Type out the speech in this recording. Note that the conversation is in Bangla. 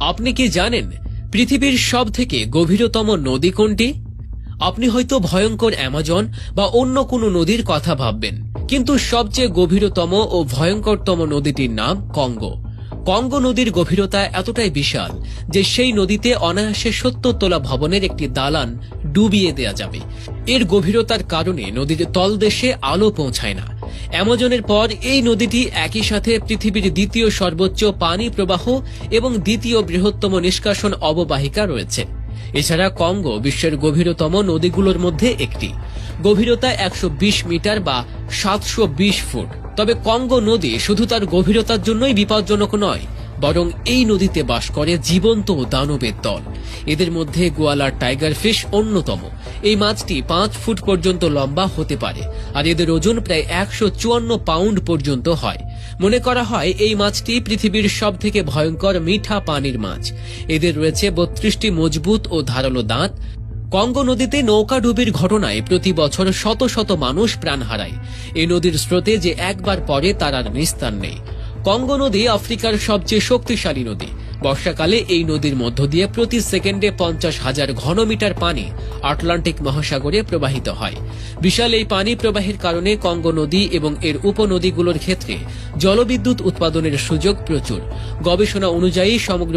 আপনি কি জানেন পৃথিবীর সব থেকে গভীরতম নদী কোনটি? আপনি হয়তো ভয়ঙ্কর অ্যামাজন বা অন্য কোনো নদীর কথা ভাববেন, কিন্তু সবচেয়ে গভীরতম ও ভয়ঙ্করতম নদীটির নাম কঙ্গো। কঙ্গো নদীর গভীরতা এতটাই বিশাল যে সেই নদীতে অনায়াসে সত্তর তোলা ভবনের একটি দালান ডুবিয়ে দেয়া যাবে। এর গভীরতার কারণে নদীর তলদেশে আলো পৌঁছায় না। অ্যামাজনের পর এই নদীটি একই সাথে পৃথিবীর দ্বিতীয় সর্বোচ্চ পানি প্রবাহ এবং দ্বিতীয় বৃহত্তম নিষ্কাশন অববাহিকা রয়েছে। এছাড়া কঙ্গো বিশ্বের গভীরতম নদীগুলোর মধ্যে একটি। গভীরতা একশো বিশ মিটার বা সাতশ বিশ ফুট। তবে কঙ্গো নদী শুধু তার গভীরতার জন্যই বিপজ্জনক নয় বরং এই নদীতে বাস করে জীবন্ত দানবের দল। এদের মধ্যে গোয়ালার টাইগার ফিশ অন্যতম। এই মাছটি পাঁচ ফুট পর্যন্ত লম্বা হতে পারে, আর এদের ওজন প্রায় একশো চুয়ান্ন পাউন্ড পর্যন্ত হয়। মনে করা হয় এই মাছটি পৃথিবীর সব থেকে ভয়ঙ্কর মিঠা পানির মাছ। এদের রয়েছে বত্রিশটি মজবুত ও ধারালো দাঁত। কঙ্গো নদীতে নৌকা ডুবির ঘটনায় প্রতি বছর শত শত মানুষ প্রাণ হারায়। এই নদীর স্রোতে যে একবার পরে তার আর নিস্তার নেই। কঙ্গো নদী আফ্রিকার সবচেয়ে শক্তিশালী নদী। বর্ষাকালে এই নদীর মধ্য দিয়ে প্রতি সেকেন্ডে পঞ্চাশ হাজার ঘনমিটার পানি আটলান্টিক মহাসাগরে প্রবাহিত হয়। বিশাল এই পানি প্রবাহের কারণে কঙ্গো নদী এবং এর উপনদীগুলোর ক্ষেত্রে জলবিদ্যুৎ উৎপাদনের সুযোগ প্রচুর। গবেষণা অনুযায়ী সমগ্র